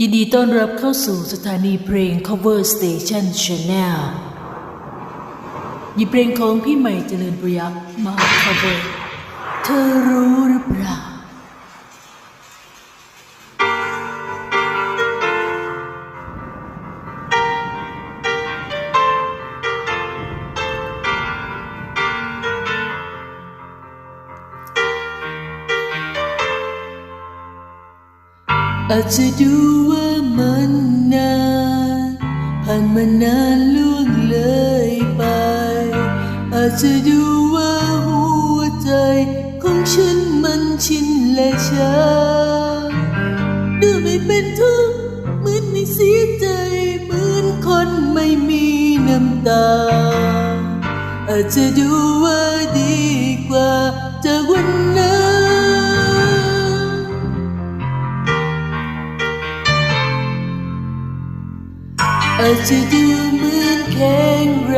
ยินดีต้อนรับเข้าสู่สถานีเพลง Cover Station Channel ยิบเพลงของพี่ใหม่เจริญประยักษ์มา cover เธอรู้หรือเปล่า อาจจะดูว่ามันนานผ่านมานานล่วงเลยไป อาจจะดูว่าหัวใจของฉันมันชินและชาดูไม่เป็นทุกข์เหมือนไม่เสียใจเหมือนคนไม่มีน้ำตา อาจจะดูว่าดีกว่าจากวันนั้น อาจจะดูเหมือนแข็งแร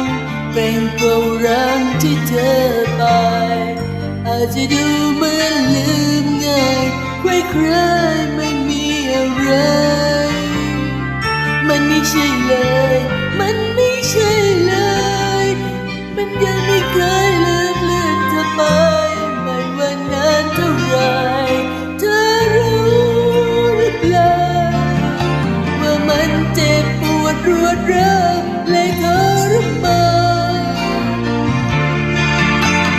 งเป็นกว่ารังที่เธอไป อาจจะดูเหมือนลืมง่ายใครใครๆไม่มีอะไร มันไม่ใช่เลย มันไม่ใช่เลย มันยังไม่เคยเลือ ปวดเร้าวและทรมาน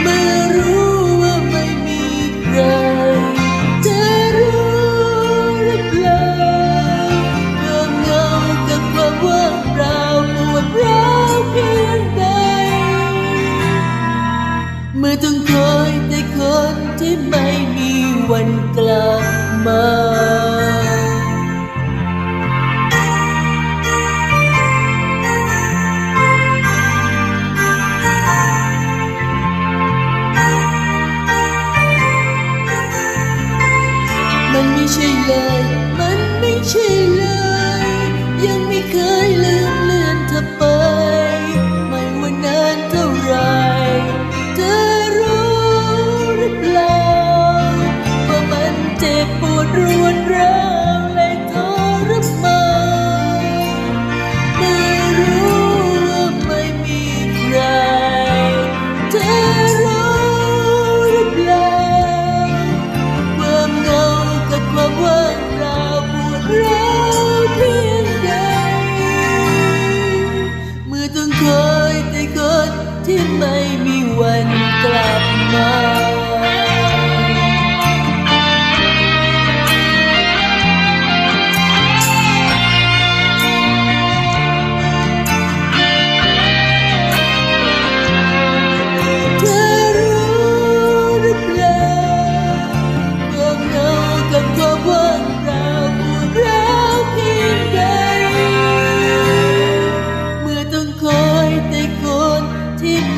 เมื่อรู้ว่าไม่มีใครเธอรู้หรือเปล่าเรื่อเหงากับความว่างเปล่าปวดร้าวเพียงใดเมื่อต้องคอยแต่คนที่ไม่มีวันกลับมา มันไม่ใช่เลย มันไม่ใช่เลย ยังไม่เคย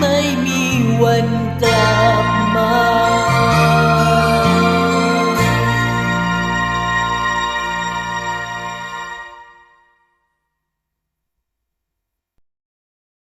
ไม่มีวันกลับมา